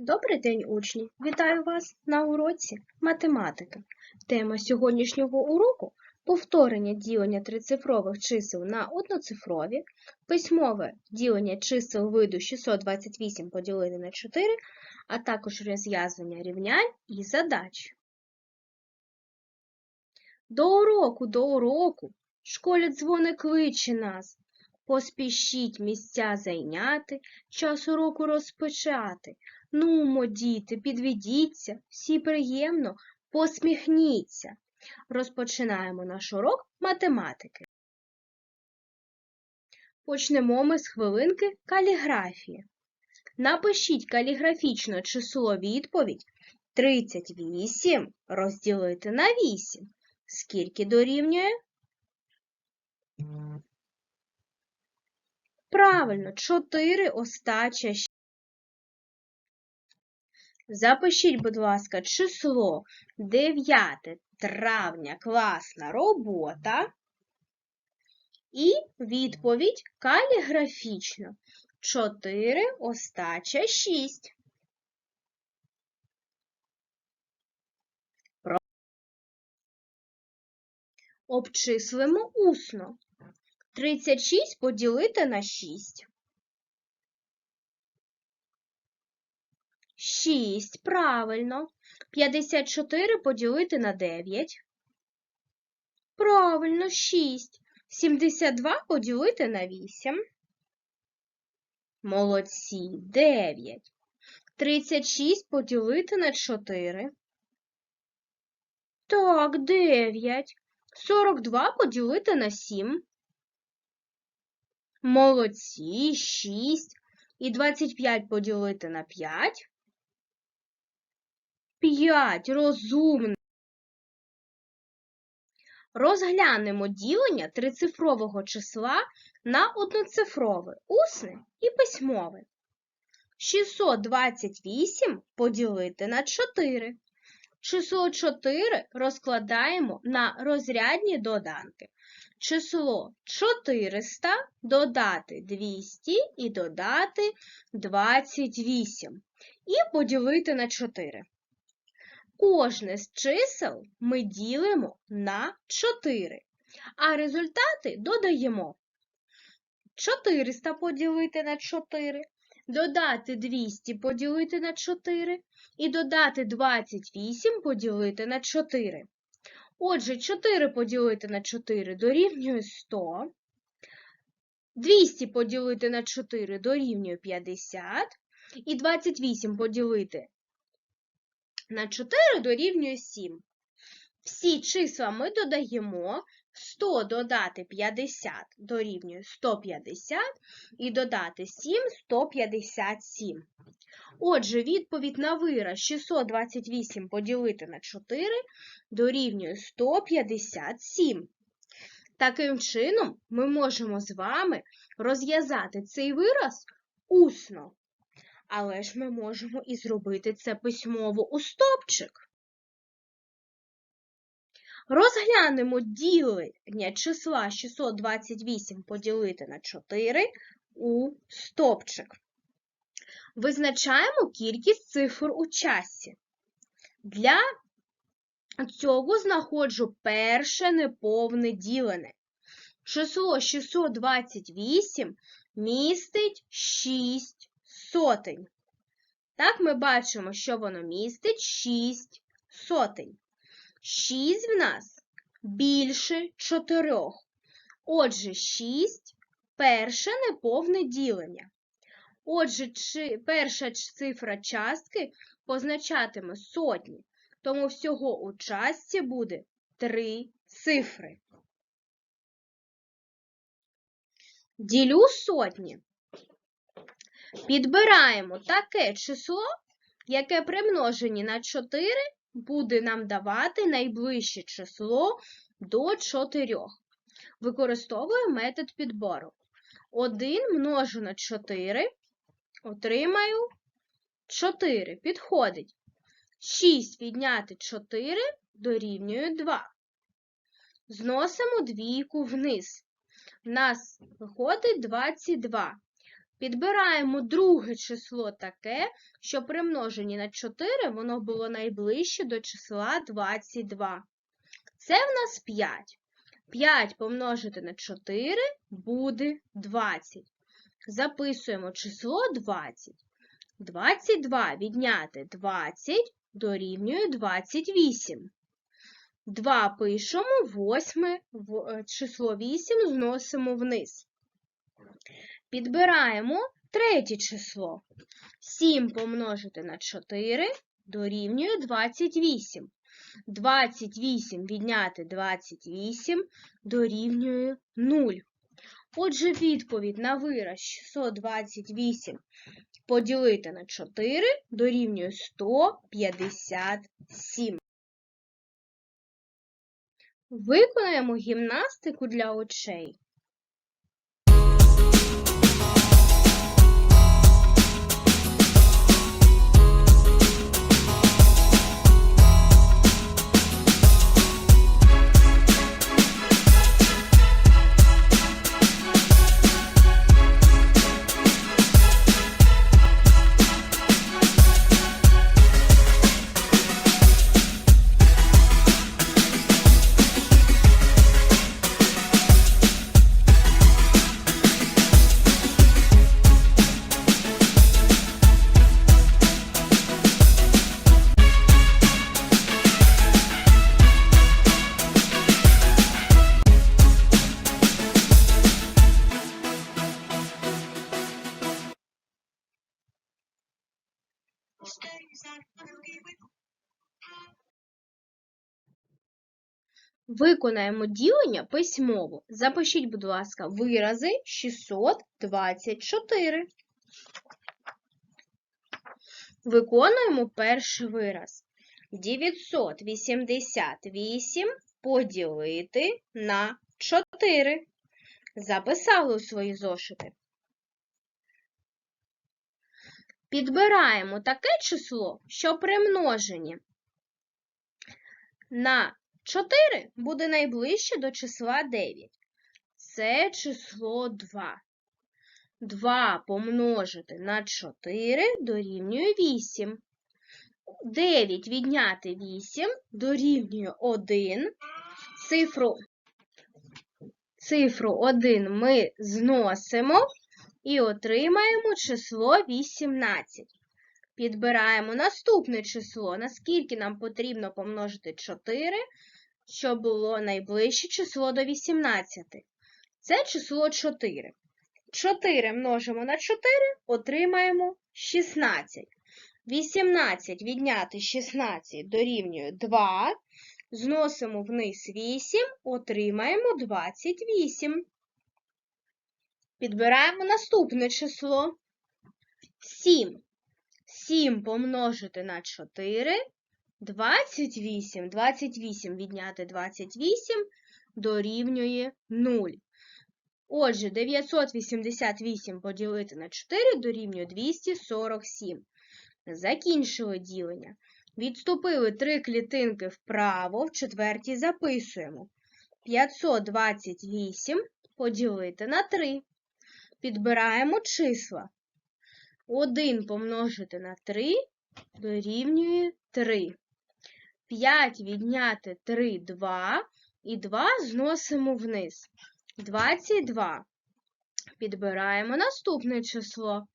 Добрий день, учні! Вітаю вас на уроці математики. Тема сьогоднішнього уроку повторення ділення трицифрових чисел на одноцифрові, письмове ділення чисел виду 628 поділити на 4, а також розв'язання рівнянь і задач. До уроку, до уроку! В школі дзвоник кличе нас. Поспішіть місця зайняти, час уроку розпочати. Нумо, діти, підведіться, всі приємно, посміхніться. Розпочинаємо наш урок математики. Почнемо ми з хвилинки каліграфії. Напишіть каліграфічно число відповідь 38 розділити на 8. Скільки дорівнює? Правильно, 4 остача Запишіть, будь ласка, число 9 травня класна робота. І відповідь каліграфічно. 4 остача 6. Обчислимо усно. 36 поділити на 6. 6, правильно. 54 поділити на 9. Правильно, 6. 72 поділити на 8. Молодці, 9. 36 поділити на 4. Так, 9. 42 поділити на 7. Молодці, 6. І 25 поділити на 5. 5. Розумно. Розглянемо ділення трицифрового числа на одноцифрове, усне і письмове. 628 поділити на 4. Число 4 розкладаємо на розрядні доданки. Число 400 додати 200 і додати 28. І поділити на 4. Кожне з чисел ми ділимо на 4, а результати додаємо 400 поділити на 4, додати 200 поділити на 4 і додати 28 поділити на 4. Отже, 4 поділити на 4 дорівнює 100, 200 поділити на 4 дорівнює 50, і 28 поділити на 4 дорівнює 7. Всі числа ми додаємо 100 додати 50 дорівнює 150 і додати 7 157. Отже, відповідь на вираз 628 поділити на 4 дорівнює 157. Таким чином, ми можемо з вами розв'язати цей вираз усно. Але ж ми можемо і зробити це письмово у стопчик. Розглянемо ділення числа 628 поділити на 4 у стопчик. Визначаємо кількість цифр у часі. Для цього знаходжу перше неповне ділене. Число 628 містить 6 сотень. Так, ми бачимо, що воно містить 6 сотень. 6 в нас більше 4. Отже, 6 перше неповне ділення. Отже, перша цифра частки позначатиме сотні, тому всього у частці буде 3 цифри. Ділю сотні. Підбираємо таке число, яке при множенні на 4 буде нам давати найближче число до 4. Використовуємо метод підбору. 1 множу на 4, отримаю 4. Підходить. 6 відняти 4 дорівнює 2. Зносимо двійку вниз. У нас виходить 22. Підбираємо друге число таке, що при множенні на 4 воно було найближче до числа 22. Це в нас 5. 5 помножити на 4 буде 20. Записуємо число 20. 22 відняти 20 дорівнює 28. 2 пишемо, 8, число 8 зносимо вниз. Підбираємо третє число. 7 помножити на 4 дорівнює 28. 28 відняти 28 дорівнює 0. Отже, відповідь на вираз 628 поділити на 4 дорівнює 157. Виконаємо гімнастику для очей. Виконаємо ділення письмово. Запишіть, будь ласка, вирази 624. Виконуємо перший вираз. 988 поділити на 4. Записали у свої зошити. Підбираємо таке число, що при множенні на 4 буде найближче до числа 9. Це число 2. 2 помножити на 4 дорівнює 8. 9 відняти 8 дорівнює 1. Цифру, цифру 1 ми зносимо і отримаємо число 18. Підбираємо наступне число, наскільки нам потрібно помножити 4, щоб було найближче число до 18. Це число 4. 4 множимо на 4, отримаємо 16. 18 відняти 16 дорівнює 2. Зносимо вниз 8, отримаємо 28. Підбираємо наступне число 7. 7 помножити на 4 28. 28 відняти 28 дорівнює 0. Отже, 988 поділити на 4 дорівнює 247. Закінчили ділення. Відступили 3 клітинки вправо, в четвертій записуємо. 528 поділити на 3. Підбираємо числа. 1 помножити на 3 дорівнює 3. 5 відняти 3 2 і 2 зносимо вниз. 22. Підбираємо наступне число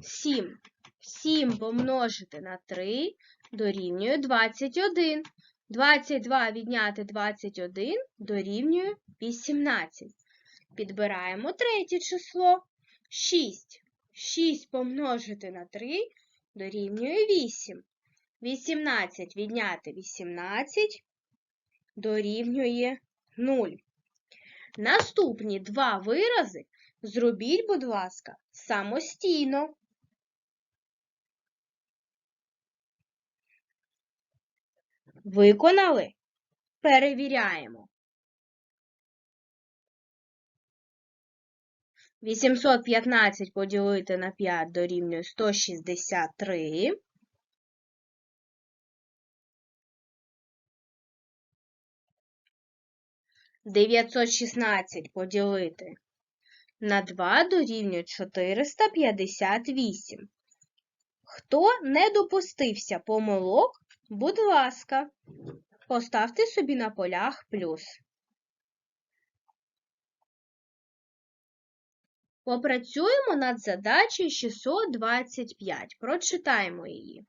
7. 7 помножити на 3 дорівнює 21. 22 відняти 21 дорівнює 18. Підбираємо третє число 6. 6 помножити на 3 дорівнює 8. 18 відняти 18 дорівнює 0. Наступні два вирази зробіть, будь ласка, самостійно. Виконали? Перевіряємо. 815 поділити на 5 дорівнює 163. 916 поділити на 2 дорівнює 458. Хто не допустився помилок, будь ласка, поставте собі на полях плюс. Попрацюємо над задачею 625. Прочитаємо її.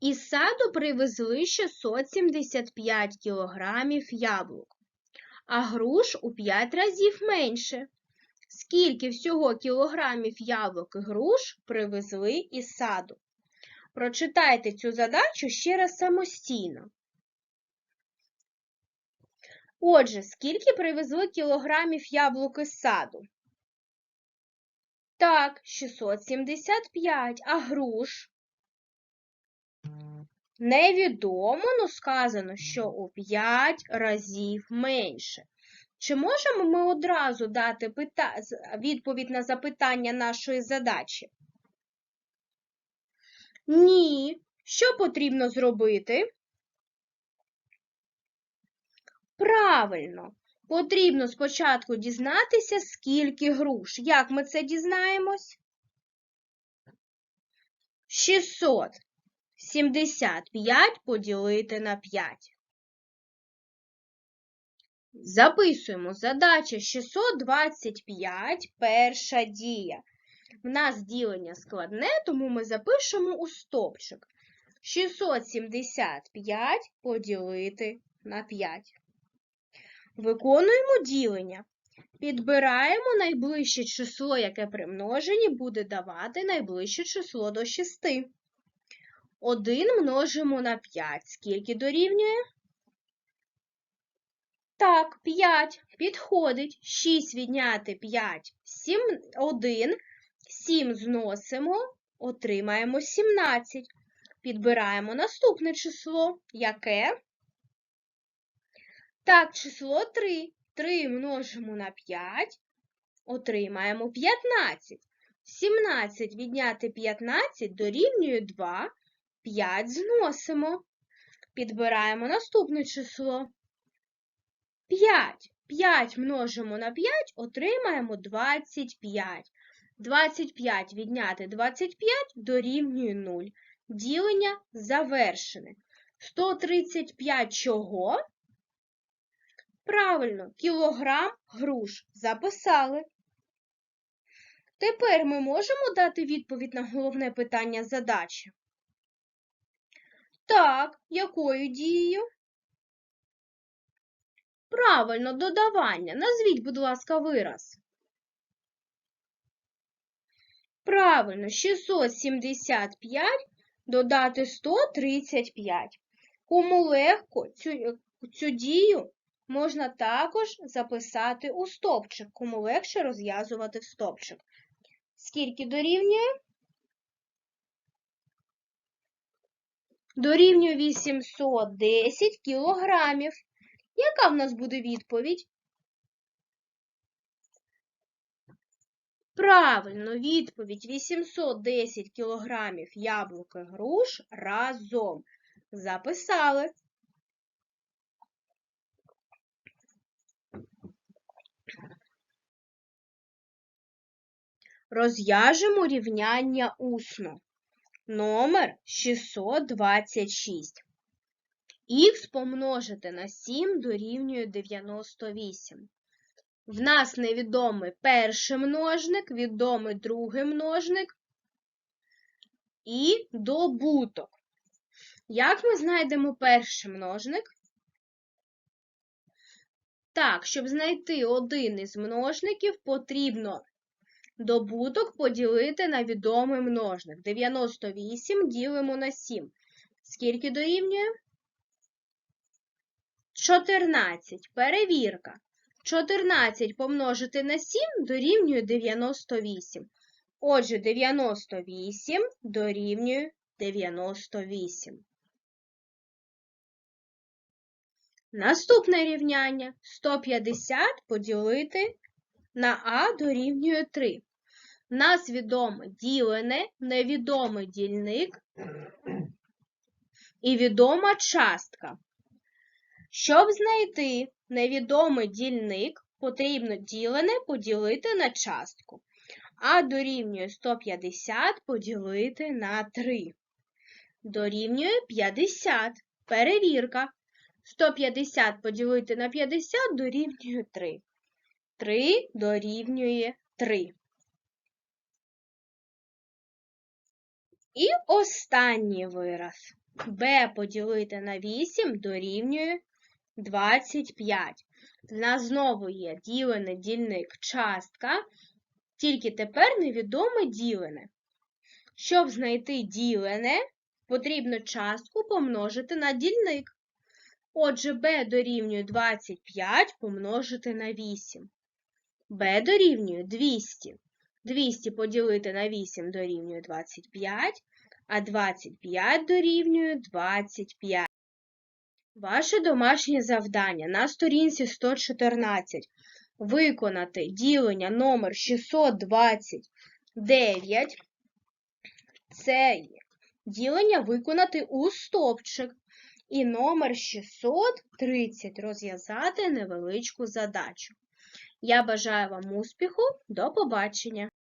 Із саду привезли 675 кілограмів яблук, а груш у 5 разів менше. Скільки всього кілограмів яблук і груш привезли із саду? Прочитайте цю задачу ще раз самостійно. Отже, скільки привезли кілограмів яблук із саду? Так, 675, а груш? Невідомо, но сказано, що у 5 разів менше. Чи можемо ми одразу дати пита... відповідь на запитання нашої задачі? Ні. Що потрібно зробити? Правильно. Потрібно спочатку дізнатися, скільки груш. Як ми це дізнаємось? 675 поділити на 5. Записуємо. Задача 625, перша дія. В нас ділення складне, тому ми запишемо у стопчик. 675 поділити на 5. Виконуємо ділення. Підбираємо найближче число, яке при множенні буде давати найближче число до 6. 1 множимо на 5. Скільки дорівнює? Так, 5. Підходить. 6 відняти 5. 7, 1. 7 зносимо, отримаємо 17. Підбираємо наступне число. Яке? Так, число 3. 3 множимо на 5, отримаємо 15. 17 відняти 15 дорівнює 2, 5 зносимо. Підбираємо наступне число. 5. 5 множимо на 5, отримаємо 25. 25 відняти 25 дорівнює 0. Ділення завершене. 135 чого? Правильно, кілограм груш записали. Тепер ми можемо дати відповідь на головне питання задачі? Так, якою дією? Правильно, додавання. Назвіть, будь ласка, вираз. Правильно, 675 додати 135. Кому легко цю, цю дію можна також записати у стопчик, кому легше розв'язувати в стопчик. Скільки дорівнює? Дорівнює 810 кілограмів. Яка в нас буде відповідь? Правильно, відповідь 810 кілограмів яблук і груш разом. Записали. Розв'яжемо рівняння усно. Номер 626. Х помножити на 7 дорівнює 98. В нас невідомий перший множник, відомий другий множник і добуток. Як ми знайдемо перший множник? Так, щоб знайти один із множників, потрібно добуток поділити на відомий множник. 98 ділимо на 7. Скільки дорівнює? 14. Перевірка. 14 помножити на 7 дорівнює 98. Отже, 98 дорівнює 98. Наступне рівняння 150 поділити на А дорівнює 3. Нас відоме ділене, невідомий дільник і відома частка. Щоб знайти невідомий дільник, потрібно ділене поділити на частку. А дорівнює 150 поділити на 3. Дорівнює 50. Перевірка. 150 поділити на 50 дорівнює 3. 3 дорівнює 3. І останній вираз. b поділити на 8 дорівнює 25. В нас знову є ділене дільник частка, тільки тепер невідоме ділене. Щоб знайти ділене, потрібно частку помножити на дільник. Отже, b дорівнює 25 помножити на 8. b дорівнює 200. 200 поділити на 8 дорівнює 25, а 25 дорівнює 25. Ваше домашнє завдання на сторінці 114 виконати ділення номер 629. Це ділення виконати у стовпчик. І номер 630 розв'язати невеличку задачу. Я бажаю вам успіху. До побачення!